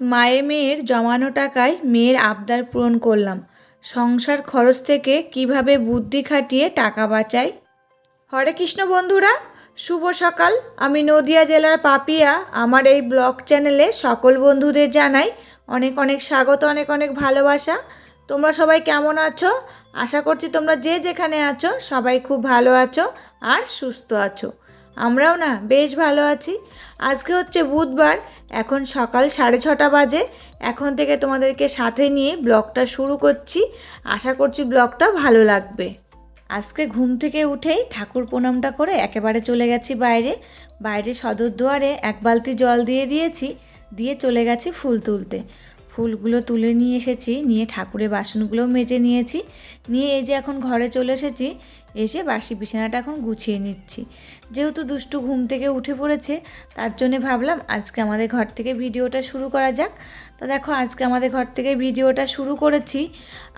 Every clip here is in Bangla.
মায়ে মেয়ের জমানো টাকায় মেয়ের আবদার পূরণ করলাম। সংসার খরচ থেকে কীভাবে বুদ্ধি খাটিয়ে টাকা বাঁচাই? হরে কৃষ্ণ বন্ধুরা, শুভ সকাল। আমি নদিয়া জেলার পাপিয়া। আমার এই ব্লগ চ্যানেলে সকল বন্ধুদের জানাই অনেক অনেক স্বাগত, অনেক অনেক ভালোবাসা। তোমরা সবাই কেমন আছো? আশা করছি তোমরা যে যেখানে আছো, সবাই খুব ভালো আছো আর সুস্থ আছো। আমরাও না বেশ ভালো আছি। আজকে হচ্ছে বুধবার, এখন সকাল সাড়ে ছটা বাজে। এখন থেকে তোমাদেরকে সাথে নিয়ে ব্লগটা শুরু করছি। আশা করছি ব্লগটা ভালো লাগবে। আজকে ঘুম থেকে উঠেই ঠাকুর প্রণামটা করে একেবারে চলে গেছি বাইরে। বাইরে সদর দুয়ারে এক বালতি জল দিয়ে দিয়েছি, দিয়ে চলে গেছি ফুল তুলতে। ফুলগুলো তুলে নিয়ে এসেছি, নিয়ে ঠাকুরের বাসনগুলো মেজে নিয়েছি। নিয়ে এই যে এখন ঘরে চলে এসেছি এসে বাসি বিছানাটা এখন গুছিয়ে নিচ্ছি। যেহেতু দুষ্টু ঘুম থেকে উঠে পড়েছে, তার জন্যে ভাবলাম আজকে আমাদের ঘর থেকে ভিডিওটা শুরু করা যাক। তো দেখো, আজকে আমাদের ঘর থেকে ভিডিওটা শুরু করেছি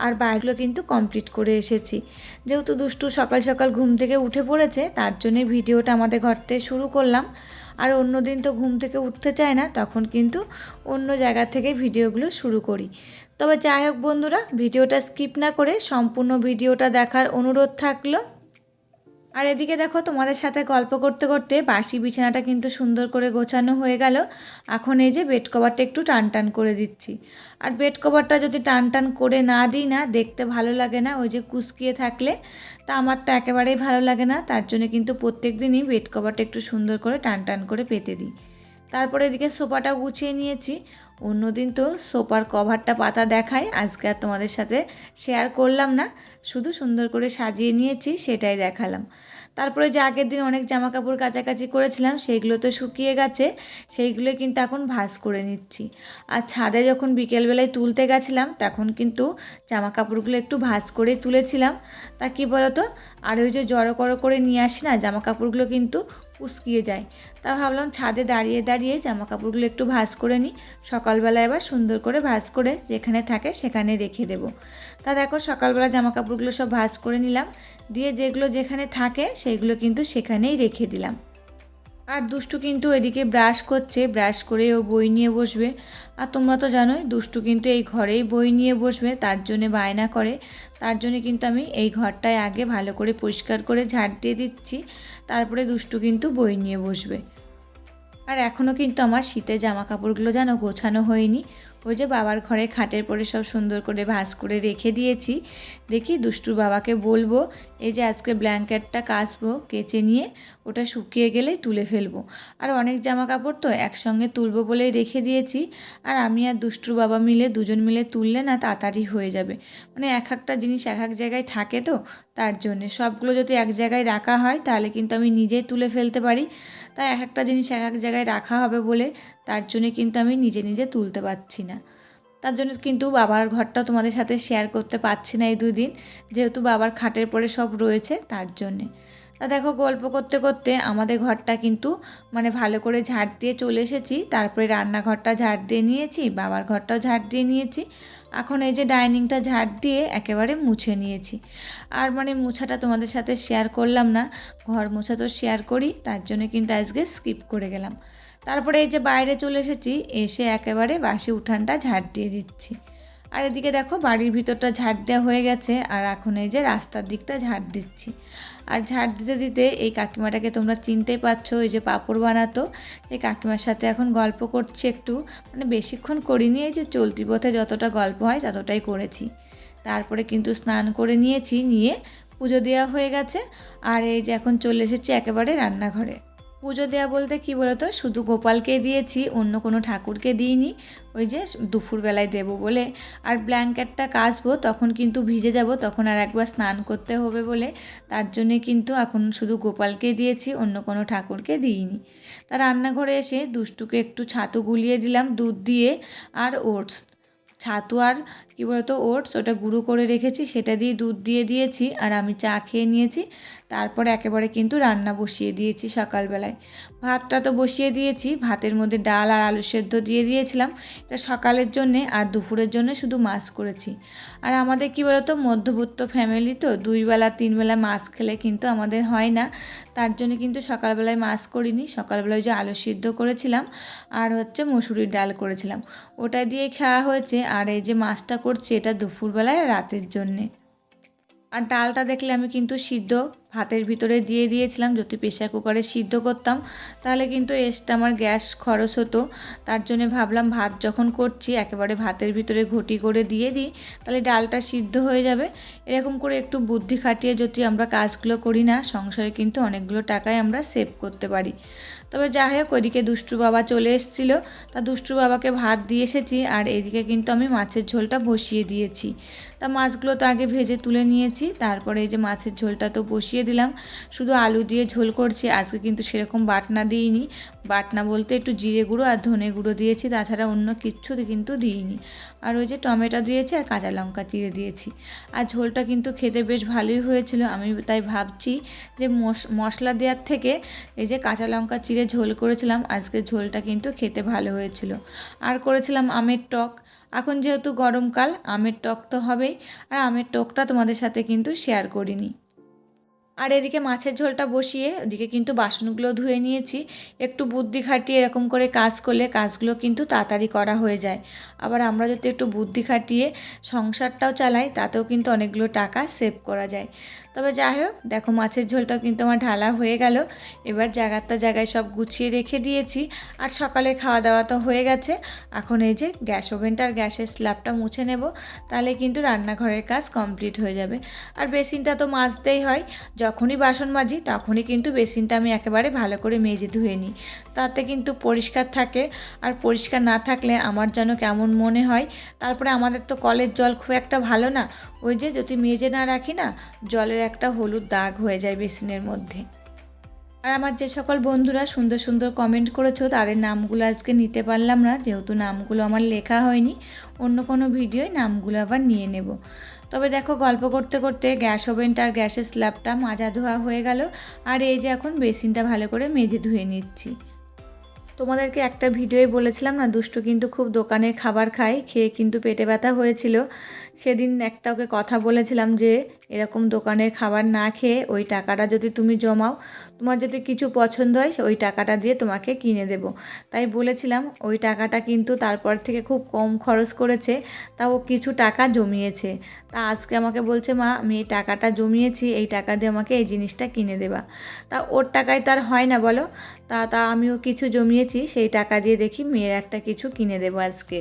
আর বাইরগুলো কিন্তু কমপ্লিট করে এসেছি। যেহেতু দুষ্টু সকাল সকাল ঘুম থেকে উঠে পড়েছে, তার জন্যে ভিডিওটা আমাদের ঘর থেকে শুরু করলাম। আর অন্য দিন তো ঘুম থেকে উঠতে চায় না, তখন কিন্তু অন্য জায়গা থেকে ভিডিওগুলো শুরু করি। তবে যাই হোক বন্ধুরা, ভিডিওটা স্কিপ না করে সম্পূর্ণ ভিডিওটা দেখার অনুরোধ থাকল। আর এদিকে দেখো, তোমাদের সাথে গল্প করতে করতে বাসি বিছানাটা কিন্তু সুন্দর করে গোছানো হয়ে গেল। এখন এই যে বেড কভারটা একটু টান টান করে দিচ্ছি। আর বেড কভারটা যদি টান টান করে না দিই না, দেখতে ভালো লাগে না, ওই যে কুচকিয়ে থাকলে, তা আমার তো একেবারেই ভালো লাগে না। তার জন্য কিন্তু প্রত্যেক দিনই বেড কভারটা একটু সুন্দর করে টান টান করে পেতে দিই। তারপরে এদিকে সোফাটা গুছিয়ে নিয়েছি। অন্যদিন তো সোফার কভারটা পাতা দেখায়, আজকে আর তোমাদের সাথে শেয়ার করলাম না। শুধু সুন্দর করে সাজিয়ে নিয়েছি, সেটাই দেখালাম। তারপরে যে আগের দিন অনেক জামা কাপড় কাচাকাচি করেছিলাম, সেইগুলো তো শুকিয়ে গেছে, সেইগুলো কিন্তু এখন ভাঁজ করে নিচ্ছি। আর ছাদে যখন বিকেলবেলায় তুলতে গেছিলাম, তখন কিন্তু জামা কাপড়গুলো একটু ভাঁজ করে তুলেছিলাম। তা কী বলতো? আর ওই যে জড়ো করো করে নিয়ে আসি না জামা কাপড়গুলো কিন্তু উস্কিয়ে যায়। তা ভাবলাম ছাদে দাঁড়িয়ে দাঁড়িয়ে জামা কাপড়গুলো একটু ভাঁজ করে নিই। সকালবেলা এবার সুন্দর করে ভাজ করে যেখানে থাকে সেখানে রেখে দেব। তা দেখো সকালবেলা জামা কাপড়গুলো সব ভাঁজ করে নিলাম। দিয়ে যেগুলো যেখানে থাকে সেইগুলো কিন্তু সেখানেই রেখে দিলাম। আর দুষ্টু কিন্তু এদিকে ব্রাশ করছে, ব্রাশ করে ও বই নিয়ে বসবে। আর তোমরা তো জানোই, দুষ্টু কিন্তু এই ঘরেই বই নিয়ে বসবে, তার জন্যে বায়না করে। তার জন্য কিন্তু আমি এই ঘরটায় আগে ভালো করে পরিষ্কার করে ঝাড় দিয়ে দিচ্ছি। তারপরে দুষ্টু কিন্তু বই নিয়ে বসবে। আর এখনও কিন্তু আমার শীতে জামা কাপড়গুলো যেন গোছানো হয়নি। ওই যে বাবার ঘরে খাটের পরে সব সুন্দর করে ভাঁজ করে রেখে দিয়েছি। দেখি দুষ্টুর বাবাকে বলব, এই যে আজকে ব্ল্যাঙ্কেটটা কাচবো, কেচে নিয়ে ওটা শুকিয়ে গেলে তুলে ফেলব। আর অনেক জামা কাপড় তো একসঙ্গে তুলবো বলেই রেখে দিয়েছি। আর আমি আর দুষ্টুর বাবা মিলে দুজন মিলে তুললে না তাড়াতাড়ি হয়ে যাবে। মানে এক একটা জিনিস এক এক জায়গায় থাকে তো, তার জন্যে। সবগুলো যদি এক জায়গায় রাখা হয়, তাহলে কিন্তু আমি নিজেই তুলে ফেলতে পারি। তাই এক একটা জিনিস এক এক জায়গায় রাখা হবে বলে, তার জন্যে কিন্তু আমি নিজে নিজে তুলতে পারছি না। তার জন্য কিন্তু বাবার ঘরটা তোমাদের সাথে শেয়ার করতে পারছি না এই দুই দিন। যেহেতু বাবার খাটের পরে সব রয়েছে, তার জন্যে। তা দেখো গল্প করতে করতে আমাদের ঘরটা কিন্তু মানে ভালো করে ঝাড় দিয়ে চলে এসেছি। তারপরে রান্নাঘরটা ঝাড় দিয়ে নিয়েছি, বাবার ঘরটাও ঝাড় দিয়ে নিয়েছি। এখন এই যে ডাইনিংটা ঝাড় দিয়ে একেবারে মুছে নিয়েছি। আর মানে মুছাটা তোমাদের সাথে শেয়ার করলাম না, ঘর মোছা তো শেয়ার করি, তার জন্য কিন্তু আজকে স্কিপ করে গেলাম। তারপরে এই যে বাইরে চলে এসেছি, এসে একেবারে বাসি উঠানটা ঝাড় দিয়ে দিচ্ছি। আর এদিকে দেখো বাড়ির ভিতরটা ঝাড় দেওয়া হয়ে গেছে, আর এখন এই যে রাস্তার দিকটা ঝাড় দিচ্ছি। আর ঝাড় দিতে দিতে এই কাকিমাটাকে তোমরা চিনতেই পারছ ওই যে পাপড় বানাতো। এই কাকিমার সাথে এখন গল্প করছি একটু। মানে বেশিক্ষণ করিনি, এই যে চলতি পথে যতটা গল্প হয় ততটাই করেছি। তারপরে কিন্তু স্নান করে নিয়েছি, নিয়ে পুজো দেওয়া হয়ে গেছে। আর এই যে এখন চলে এসেছি একেবারে রান্নাঘরে। পুজো দেওয়া বলতে কি বলতো? শুধু গোপালকে দিয়েছি, অন্য কোনো ঠাকুরকে দিইনি। ওই যে দুপুরবেলায় দেবো বলে। আর ব্ল্যাঙ্কেটটা কাচবো, তখন কিন্তু ভিজে যাব, তখন আর একবার স্নান করতে হবে বলে। তার জন্যে কিন্তু এখন শুধু গোপালকে দিয়েছি, অন্য কোনো ঠাকুরকে দিইনি। তা রান্নাঘরে এসে দুষ্টুকে একটু ছাতু গুলিয়ে দিলাম, দুধ দিয়ে আর ওটস। ছাতু আর কী বলতো, ওটস, ওটা গুঁড়ো করে রেখেছি, সেটা দিয়ে দুধ দিয়ে দিয়েছি, আর আমি চা খেয়ে নিয়েছি। তারপরে একেবারে কিন্তু রান্না বসিয়ে দিয়েছি সকালবেলায়। ভাতটা তো বসিয়ে দিয়েছি, ভাতের মধ্যে ডাল আর আলু সেদ্ধ দিয়ে দিয়েছিলাম। এটা সকালের জন্যে আর দুপুরের জন্য শুধু মাছ করেছি। আর আমাদের কী বলতো, মধ্যবিত্ত ফ্যামিলি তো দুই বেলা, তিন বেলা মাছ খেলে কিন্তু আমাদের হয় না। তার জন্য কিন্তু সকালবেলায় মাছ করিনি, সকালবেলায় যে আলু সিদ্ধ করেছিলাম আর হচ্ছে মসুরির ডাল করেছিলাম। ওটা দিয়ে খাওয়া হয়েছে আর এই যে মাছটা করছি এটা দুপুরবেলায় রাতের জন্যে। আর ডালটা দেখলে আমি কিন্তু সিদ্ধ ভাতের ভিতরে দিয়ে দিয়েছিলাম, যদি প্রেশার কুকারে সিদ্ধ করতাম, তাহলে কিন্তু এসটা আমার গ্যাস খরচ হতো। তার জন্য ভাবলাম ভাত যখন করছি, একেবারে ভাতের ভিতরে ঘটি করে দিয়ে দিই, তাহলে ডালটা সিদ্ধ হয়ে যাবে। এরকম করে একটু বুদ্ধি খাটিয়ে যদি আমরা কাজগুলো করি না, সংসারে কিন্তু অনেকগুলো টাকায় আমরা সেভ করতে পারি। তবে যাই হোক, ওইদিকে দুষ্টু বাবা চলে এসেছিল। তা দুষ্টু বাবাকে ভাত দিয়ে এসেছি, আর এদিকে কিন্তু আমি মাছের ঝোলটা বসিয়ে দিয়েছি। তা মাছগুলো তো আগে ভেজে তুলে নিয়েছি, তারপরে এই যে মাছের ঝোলটা তো বসিয়ে দিলাম। শুধু আলু দিয়ে ঝোল করছি, আজকে কিন্তু সেরকম বাটনা দিইনি। বাটনা বলতে একটু জিরে গুঁড়ো আর ধনে গুঁড়ো দিয়েছি, তাছাড়া অন্য কিচ্ছু কিন্তু দিইনি। আর ওই যে টমেটো দিয়েছি আর কাঁচা লঙ্কা চিড়ে দিয়েছি। আর ঝোলটা কিন্তু খেতে বেশ ভালোই হয়েছিল, আমি তাই ভাবছি যে মশলা দেওয়ার থেকে এই যে কাঁচা লঙ্কা চিড়ে ঝোল করেছিলাম, আজকে ঝোলটা কিন্তু খেতে ভালো হয়েছিল। আর করেছিলাম আমের টক এখন যেহেতু গরমকাল আমের টক তো হবেই, আর আমের টকটা তোমাদের সাথে কিন্তু শেয়ার করিনি। আর এদিকে মাছের ঝোলটা বসিয়ে, ওদিকে কিন্তু বাসনগুলো ধুয়ে নিয়েছি। একটু বুদ্ধি খাটিয়ে এরকম করে কাজ করলে কাজগুলো কিন্তু তাড়াতাড়ি করা হয়ে যায়। আবার আমরা যদি একটু বুদ্ধি খাটিয়ে সংসারটাও চালাই, তাতেও কিন্তু অনেকগুলো টাকা সেভ করা যায়। তবে যাই হোক, দেখো মাছের ঝোলটাও কিন্তু আমার ঢালা হয়ে গেল। এবার জায়গাটা জায়গায় সব গুছিয়ে রেখে দিয়েছি। আর সকালে খাওয়া দাওয়া তো হয়ে গেছে। এখন এই যে গ্যাস ওভেনটা আর গ্যাসের স্ল্যাবটা মুছে নেব, তাহলে কিন্তু রান্নাঘরের কাজ কমপ্লিট হয়ে যাবে। আর বেসিনটা তো মাজতেই হয়। যখনই বাসন মাজি, তখনই কিন্তু বেসিনটা আমি একেবারে ভালো করে মেজে ধুয়ে নিই। তাতে কিন্তু পরিষ্কার থাকে। আর পরিষ্কার না থাকলে আমার যেন কেমন মনে হয়। তারপরে আমাদের তো কলের জল খুব একটা ভালো না। ওই যে যদি মেজে না রাখি না, জলের একটা হলুদ দাগ হয়ে যায় বেসিনের মধ্যে। আর আমার যে সকল বন্ধুরা সুন্দর সুন্দর কমেন্ট করেছ, তাদের নামগুলো আজকে নিতে পারলাম না, যেহেতু নামগুলো আমার লেখা হয়নি, অন্য কোনো ভিডিওয় নামগুলো আবার নিয়ে নেব। তবে দেখো, গল্প করতে করতে গ্যাস ওভেনটা আর গ্যাসের স্ল্যাবটা মাজা ধোয়া হয়ে গেল, আর এই যে এখন বেসিনটা ভালো করে মেজে ধুয়ে নিচ্ছি। তোমাদেরকে একটা ভিডিওয়ে বলেছিলাম না, দুষ্টু কিন্তু খুব দোকানের খাবার খায়, খেয়ে কিন্তু পেটে ব্যথা হয়েছিল। সেদিন একটা ওকে কথা বলেছিলাম যে এরকম দোকানের খাবার না খেয়ে ওই টাকাটা যদি তুমি জমাও, তোমার যদি কিছু পছন্দ হয় ওই টাকাটা দিয়ে তোমাকে কিনে দেব। তাই বলেছিলাম, ওই টাকাটা কিন্তু তারপর থেকে খুব কম খরচ করেছে তা ও কিছু টাকা জমিয়েছে। তা আজকে আমাকে বলছে, মা, আমি এই টাকাটা জমিয়েছি, এই টাকা দিয়ে আমাকে এই জিনিসটা কিনে দেবা। তা ওর টাকায় তার হয় না বলো। তা তা আমিও কিছু জমিয়েছি, সেই টাকা দিয়ে দেখি মেয়ের একটা কিছু কিনে দেবো আজকে।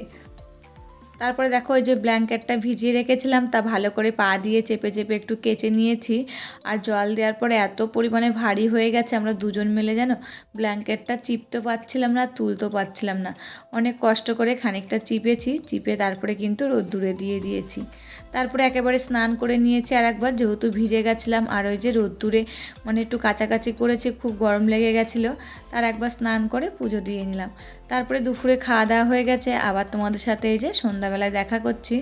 তারপরে দেখো ওই যে ব্ল্যাঙ্কেটটা ভিজিয়ে রেখেছিলাম, তা ভালো করে পা দিয়ে চেপে চেপে একটু কেচে নিয়েছি। আর জল দেওয়ার পরে এত পরিমাণে ভারী হয়ে গেছে আমরা দুজন মিলে যেন ব্ল্যাঙ্কেটটা চিপতে পারছিলাম না তুলতেও পারছিলাম না। অনেক কষ্ট করে খানিকটা চিপেছি, চিপে তারপরে কিন্তু রোদ্দুরে দিয়ে দিয়েছি। তারপরে একেবারে স্নান করে নিয়েছি আর একবার যেহেতু ভিজে গেছিলাম, আর ওই যে রোদ্দুরে মানে একটু কাছাকাছি করেছি, খুব গরম লেগে গেছিল, তার একবার স্নান করে পুজো দিয়ে নিলাম। তারপরে দুপুরে খাওয়া দাওয়া হয়ে গেছে, আবার তোমাদের সাথে এই যে সন্ধ্যাবেলায় দেখা করছি,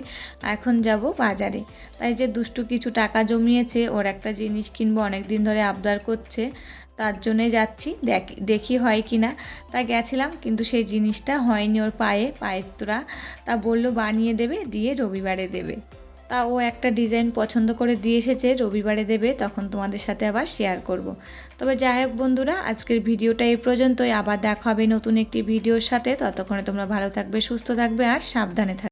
এখন যাব বাজারে। তাই যে দুষ্টু কিছু টাকা জমিয়েছে, ওর একটা জিনিস কিনবো অনেক দিন ধরে আবদার করছে, তার জন্যে যাচ্ছি, দেখি হয় কি না তা গেছিলাম, কিন্তু সেই জিনিসটা হয়নি ওর পায়ে, পায়ের তোরা তা বলল বানিয়ে দেবে, দিয়ে রবিবারে দেবে। তা ও একটা ডিজাইন পছন্দ করে দিয়ে এসেছে, রবিবারে দেবে, তখন তোমাদের সাথে আবার শেয়ার করব। তবে যাই হোক বন্ধুরা, আজকের ভিডিওটা এই পর্যন্তই, আবার দেখা হবে নতুন একটি ভিডিওর সাথে, ততক্ষণে তোমরা ভালো থাকবে, সুস্থ থাকবে, আর সাবধানে থাকবে।